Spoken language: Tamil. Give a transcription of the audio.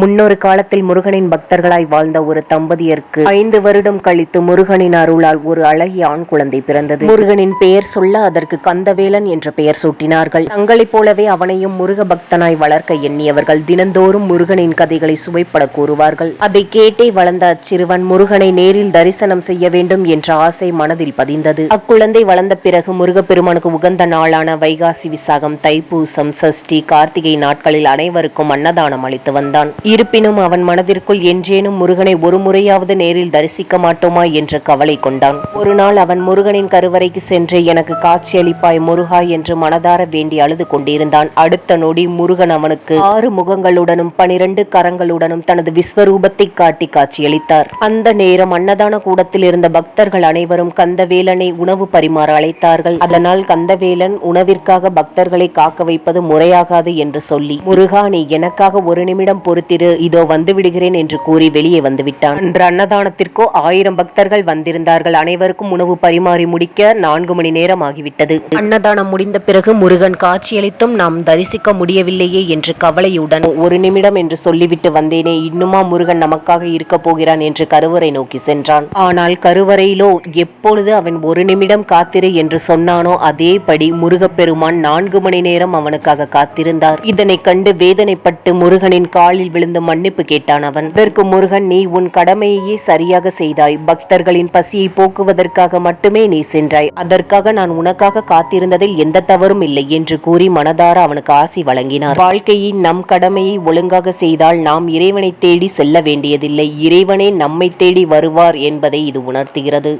முன்னொரு காலத்தில் முருகனின் பக்தர்களாய் வாழ்ந்த ஒரு தம்பதியருக்கு ஐந்து வருடம் கழித்து முருகனின் அருளால் ஒரு அழகிய ஆண் குழந்தை பிறந்தது. முருகனின் பெயர் சொல்ல அதற்கு கந்தவேலன் என்ற பெயர் சூட்டினார்கள். தங்களைப் போலவே அவனையும் முருக பக்தனாய் வளர்க்க எண்ணியவர்கள் தினந்தோறும் முருகனின் கதைகளை சுவைப்பட கூறுவார்கள். அதை கேட்டே வளர்ந்த அச்சிறுவன் முருகனை நேரில் தரிசனம் செய்ய வேண்டும் என்ற ஆசை மனதில் பதிந்தது. அக்குழந்தை வளர்ந்த பிறகு முருகப்பெருமானுக்கு உகந்த நாளான வைகாசி விசாகம் தைப்பூசம் சஷ்டி கார்த்திகை நாட்களில் அனைவருக்கும் அன்னதானம் அளித்து வந்தான். இருப்பினும் அவன் மனதிற்குள் என்றேனும் முருகனை ஒரு முறையாவது நேரில் தரிசிக்க மாட்டோமா என்ற கவலை கொண்டான். ஒரு நாள் அவன் முருகனின் கருவறைக்கு சென்று எனக்கு காட்சியளிப்பாய் முருகா என்று மனதார வேண்டி அழுது கொண்டிருந்தான். அடுத்த நொடி முருகன் அவனுக்கு ஆறு முகங்களுடனும் பனிரெண்டு கரங்களுடனும் தனது விஸ்வரூபத்தை காட்டி காட்சியளித்தார். அந்த நேரம் அன்னதான கூடத்தில் இருந்த பக்தர்கள் அனைவரும் கந்தவேலனை உணவு பரிமாற அழைத்தார்கள். அதனால் கந்தவேலன் உணவிற்காக பக்தர்களை காக்க வைப்பது முறையாகாது என்று சொல்லி முருகா நீ எனக்காக ஒரு நிமிடம் பொறுத்திரு இதோ வந்து விடுகிறேன் என்று கூறி வெளியே வந்துவிட்டான் அன்று அன்னதானத்திற்கோ ஆயிரம் பக்தர்கள் வந்திருந்தார்கள். அனைவருக்கும் உணவு பரிமாறி முடிக்க நான்கு மணி நேரம் ஆகிவிட்டது அன்னதானம் முடிந்த பிறகு முருகன் காட்சியளித்தும் நாம் தரிசிக்க முடியவில்லையே என்று கவலையுடன் ஒரு நிமிடம் என்று சொல்லிவிட்டு வந்தேனே இன்னுமா முருகன் நமக்காக இருக்க போகிறான் என்று கருவறை நோக்கி சென்றான். ஆனால் கருவறையிலோ எப்பொழுது அவன் ஒரு நிமிடம் காத்திரு என்று சொன்னானோ அதேபடி முருகப்பெருமான் நான்கு மணி நேரம் அவனுக்காக காத்திருந்தார். இதனை கண்டு வேதனைப்பட்டு முருகனின் காலில் விழுந்து மன்னிப்பு கேட்டான் அவன். இதற்கு முருகன் நீ உன் கடமையையே சரியாக செய்தாய். பக்தர்களின் பசியை போக்குவதற்காக மட்டுமே நீ சென்றாய். அதற்காக நான் உனக்காக காத்திருந்ததில் எந்த தவறும் இல்லை என்று கூறி மனதார அவனுக்கு ஆசி வழங்கினார். வாழ்க்கையின் நம் கடமையை ஒழுங்காக செய்தால் நாம் இறைவனை தேடி செல்ல வேண்டியதில்லை. இறைவனே நம்மை தேடி வருவார் என்பதை இது உணர்த்துகிறது.